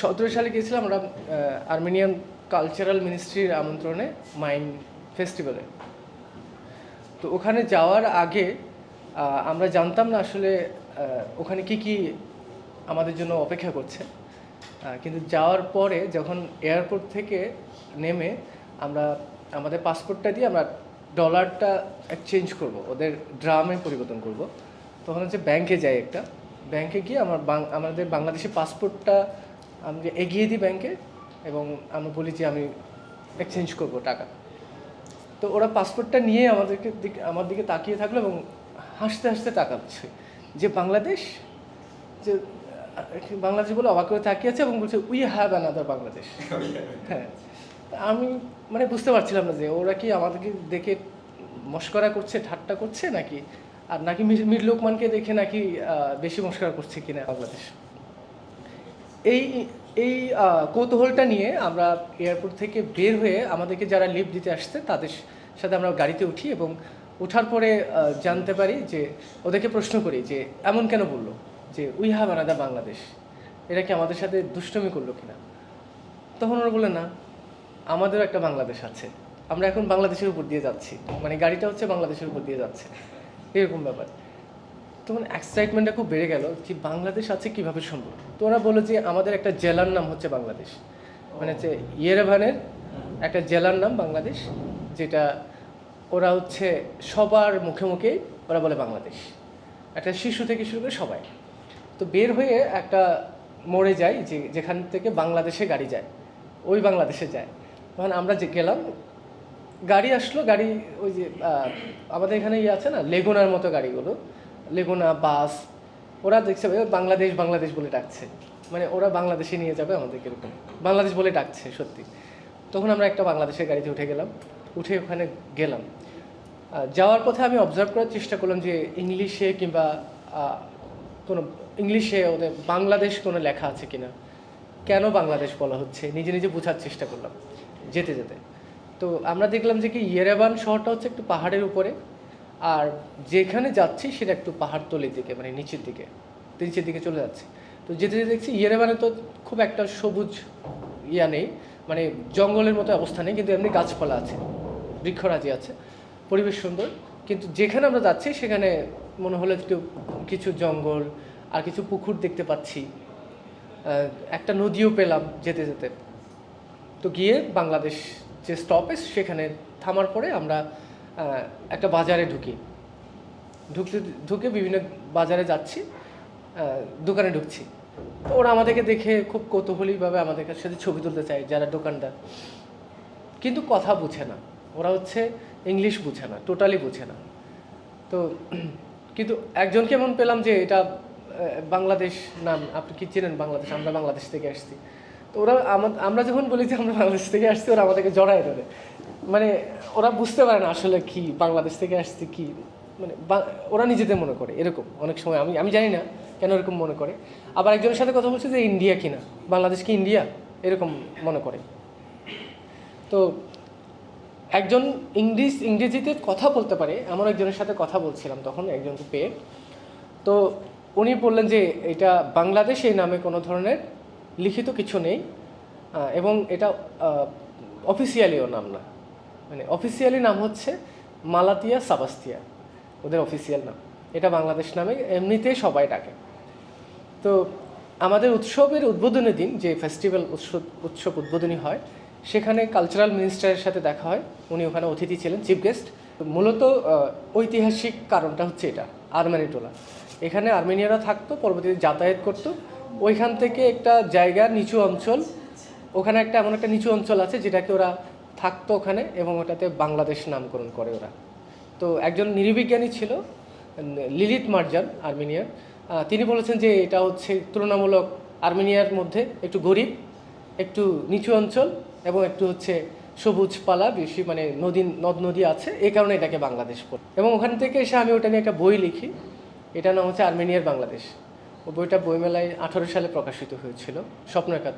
সতেরো সালে গিয়েছিলাম আমরা আর্মেনিয়ান কালচারাল মিনিস্ট্রির আমন্ত্রণে মাইন ফেস্টিভ্যালে তো ওখানে যাওয়ার আগে আমরা জানতাম না আসলে ওখানে কি কি আমাদের জন্য অপেক্ষা করছে। কিন্তু যাওয়ার পরে যখন এয়ারপোর্ট থেকে নেমে আমরা, আমাদের পাসপোর্টটা দিয়ে আমরা ডলারটা এক্সচেঞ্জ করব, ওদের ড্রামে পরিবর্তন করব। তখন হচ্ছে ব্যাংকে যাই একটা। ব্যাংকে গিয়ে আমার আমাদের বাংলাদেশি পাসপোর্টটা আমি এগিয়ে দিই ব্যাংকে এবং আমি বলি যে আমি এক্সচেঞ্জ করব টাকা। তো ওরা পাসপোর্টটা নিয়ে আমাদেরকে দিকে আমার দিকে তাকিয়ে থাকল এবং হাসতে হাসতে তাকাচ্ছে যে বাংলাদেশ যে বাংলাদেশ বলে অবাক করে তাকিয়ে আছে এবং বলছে উই হ্যাভ অ্যানাদার বাংলাদেশ হ্যাঁ। আমি মানে বুঝতে পারছিলাম না যে ওরা কি আমাদেরকে দেখে মস্করা করছে ঠাট্টা করছে নাকি? আর নাকি মির লোকমানকে দেখে নাকি বেশি মস্করা করছে কিনা বাংলাদেশ? এই এই কৌতূহলটা নিয়ে আমরা এয়ারপোর্ট থেকে বের হয়ে আমাদেরকে যারা লিফট দিতে আসছে, তাদের সাথে আমরা গাড়িতে উঠি এবং ওঠার পরে জানতে পারি যে, ওদেরকে প্রশ্ন করি যে, এমন কেন বলল যে উই হ্যাভ আনাদা বাংলাদেশ এরা কি আমাদের সাথে দুষ্টমি করল কিনা? তখন ওরা বলে না, আমাদেরও একটা বাংলাদেশ আছে। আমরা এখন বাংলাদেশের উপর দিয়ে যাচ্ছি। মানে গাড়িটা হচ্ছে বাংলাদেশের উপর দিয়ে যাচ্ছে। এরকম ব্যাপার। তখন এক্সাইটমেন্টটা খুব বেড়ে গেল যে বাংলাদেশ আছে কীভাবে সম্ভব তো ওরা বলল যে আমাদের একটা জেলার নাম হচ্ছে বাংলাদেশ। মানে হচ্ছে ইয়েরেভানের একটা জেলার নাম বাংলাদেশ, যেটা ওরা হচ্ছে সবার মুখে মুখেই ওরা বলে বাংলাদেশ। একটা শিশু থেকে শুরু করে সবাই। তো বের হয়ে একটা মোড়ে যাই যে যেখান থেকে বাংলাদেশে গাড়ি যায়, ওই বাংলাদেশে যায়। তখন আমরা যে গেলাম, গাড়ি আসলো, গাড়ি ওই যে আমাদের এখানে ইয়ে আছে না, লেগুনার মতো গাড়িগুলো। লেগুনা বাস ওরা দেখছে ভাই, বাংলাদেশ বাংলাদেশ বলে ডাকছে। মানে ওরা বাংলাদেশে নিয়ে যাবে আমাদেরকে এরকম। বাংলাদেশ বলে ডাকছে সত্যি। তখন আমরা একটা বাংলাদেশের গাড়িতে উঠে গেলাম। উঠে ওখানে গেলাম। যাওয়ার পথে আমি অবজার্ভ করার চেষ্টা করলাম যে ইংলিশে কিংবা কোনো ইংলিশে ওদের বাংলাদেশ কোনো লেখা আছে কিনা। কেন বাংলাদেশ বলা হচ্ছে? নিজে নিজে বোঝার চেষ্টা করলাম যেতে যেতে। তো আমরা দেখলাম যে কি ইয়েরাবান শহরটা হচ্ছে একটু পাহাড়ের উপরে। আর যেখানে যাচ্ছি সেটা একটু পাহাড় তলির দিকে মানে নিচের দিকে নিচের দিকে চলে যাচ্ছে। তো যেতে যেতে দেখছি ইয়েরেবানে তো খুব একটা সবুজ ইয়া নেই মানে জঙ্গলের মতো অবস্থা নেই, কিন্তু এমনি গাছপালা আছে, বৃক্ষরাজি আছে, পরিবেশ সুন্দর। কিন্তু যেখানে আমরা যাচ্ছি সেখানে মনে হলো একটু কিছু জঙ্গল আর কিছু পুকুর দেখতে পাচ্ছি। একটা নদীও পেলাম যেতে যেতে। তো গিয়ে বাংলাদেশ যে স্টপেজ সেখানে থামার পরে আমরা একটা বাজারে ঢুকি। ঢুকতে, ঢুকে বিভিন্ন বাজারে যাচ্ছি দোকানে ঢুকছি। তো ওরা আমাদেরকে দেখে খুব কৌতূহলীভাবে আমাদের সাথে ছবি তুলতে চায় যারা দোকানদার। কিন্তু কথা বুঝে না। ওরা হচ্ছে ইংলিশ বুঝে না, টোটালি বুঝে না। তো কিন্তু একজনকে এমন পেলাম যে এটা বাংলাদেশ নাম, আপনি কি চেনেন বাংলাদেশ? আমরা বাংলাদেশ থেকে আসছি। তো ওরা আমা- আমরা যখন বলি যে আমরা বাংলাদেশ থেকে আসছি, ওরা আমাদেরকে জড়ায় ধরে। মানে ওরা বুঝতে পারে না আসলে কি, বাংলাদেশ থেকে আসছে কি মানে ওরা নিজেদের মনে করে, এরকম। অনেক সময় আমি আমি জানি না কেন এরকম মনে করে। আবার একজনের সাথে কথা বলছে যে ইন্ডিয়া কিনা, বাংলাদেশ কি ইন্ডিয়া? এরকম মনে করে। তো একজন ইংলিশ, ইংরেজিতে কথা বলতে পারে এমন একজনের সাথে কথা বলছিলাম তখন, একজনকে পেয়ে। তো উনি বললেন যে এটা বাংলাদেশ এই নামে কোনো ধরনের লিখিত কিছু নেই এবং এটা অফিসিয়ালিও নাম না। মানে অফিসিয়ালি নাম হচ্ছে মালাতিয়া সাবাস্তিয়া। ওদের অফিসিয়াল নাম। এটা বাংলাদেশ নামে এমনিতেই সবাই ডাকে। তো আমাদের উৎসবের উদ্বোধনের দিন, যে ফেস্টিভ্যাল উৎসব উৎসব উদ্বোধনী হয়, সেখানে কালচারাল মিনিস্টারের সাথে দেখা হয়। উনি ওখানে অতিথি ছিলেন চিফ গেস্ট মূলত ঐতিহাসিক কারণটা হচ্ছে এটা আর্মেনি টোলা এখানে আর্মেনিয়ারা থাকতো, পরবর্তীতে যাতায়াত করতো। ওইখান থেকে একটা জায়গা, নিচু অঞ্চল। ওখানে একটা এমন একটা নিচু অঞ্চল আছে, যেটাকে ওরা থাকতো ওখানে এবং ওটাতে বাংলাদেশ নামকরণ করে ওরা। তো একজন নিরিবিজ্ঞানী ছিল, লিলিত মার্জান আর্মেনিয়ার। তিনি বলেছেন যে এটা হচ্ছে তুলনামূলক আর্মেনিয়ার মধ্যে একটু গরিব, একটু নিচু অঞ্চল এবং একটু হচ্ছে সবুজ পালা, বেশি মানে নদী নদ নদী আছে এই কারণে এটাকে বাংলাদেশ পড়ে এবং ওখান থেকে এসে আমি ওটা নিয়ে একটা বই লিখি, এটার নাম হচ্ছে আর্মেনিয়ার বাংলাদেশ। ও বইটা বইমেলায় আঠারো সালে প্রকাশিত হয়েছিল স্বপ্ন একাত্তর